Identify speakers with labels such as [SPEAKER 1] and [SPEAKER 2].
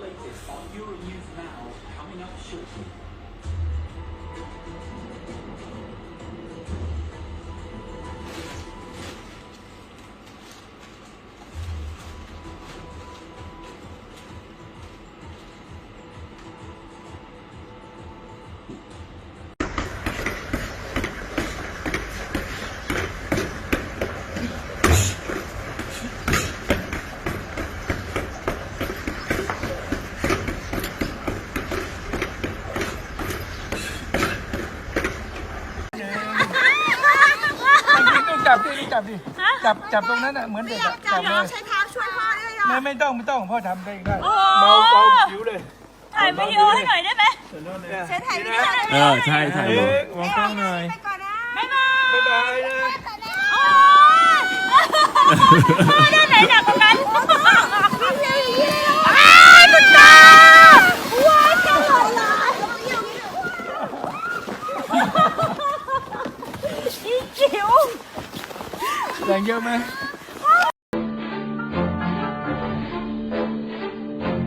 [SPEAKER 1] latest on Euronews Now. จับดิลูกจับดิ
[SPEAKER 2] ฮะ
[SPEAKER 1] จับจับตรงนั้นอะเหมือนเด็กอะจับเลย
[SPEAKER 3] ใช้เท้าช่วยพ่อได้เหรอ
[SPEAKER 1] ไม่ไม่ต้องไม่ต้องพ่อทำได้ได้
[SPEAKER 2] โอ้
[SPEAKER 1] เบาเบาผิวเลย
[SPEAKER 2] ถ่ายวิดีโอให้หน่อยได้ไหม
[SPEAKER 3] ใช้ถ่ายวิดีโอได้
[SPEAKER 4] เออใช่ใช่
[SPEAKER 1] เอ๊ะมองกล้องหน่อย
[SPEAKER 3] ไปก่อนนะ
[SPEAKER 2] บ๊ายบาย
[SPEAKER 1] บ๊ายบายนะ
[SPEAKER 2] โอ้ยพ่อด้านไหนหนักกว่ากัน
[SPEAKER 3] วิ่งเร็วอย่างนี้เลยเหรอ
[SPEAKER 2] อ้ายคุณตา
[SPEAKER 3] ว้ายจะหล่นเลย
[SPEAKER 2] อีจิ๋ว
[SPEAKER 1] แรงเยอะไหม
[SPEAKER 2] โ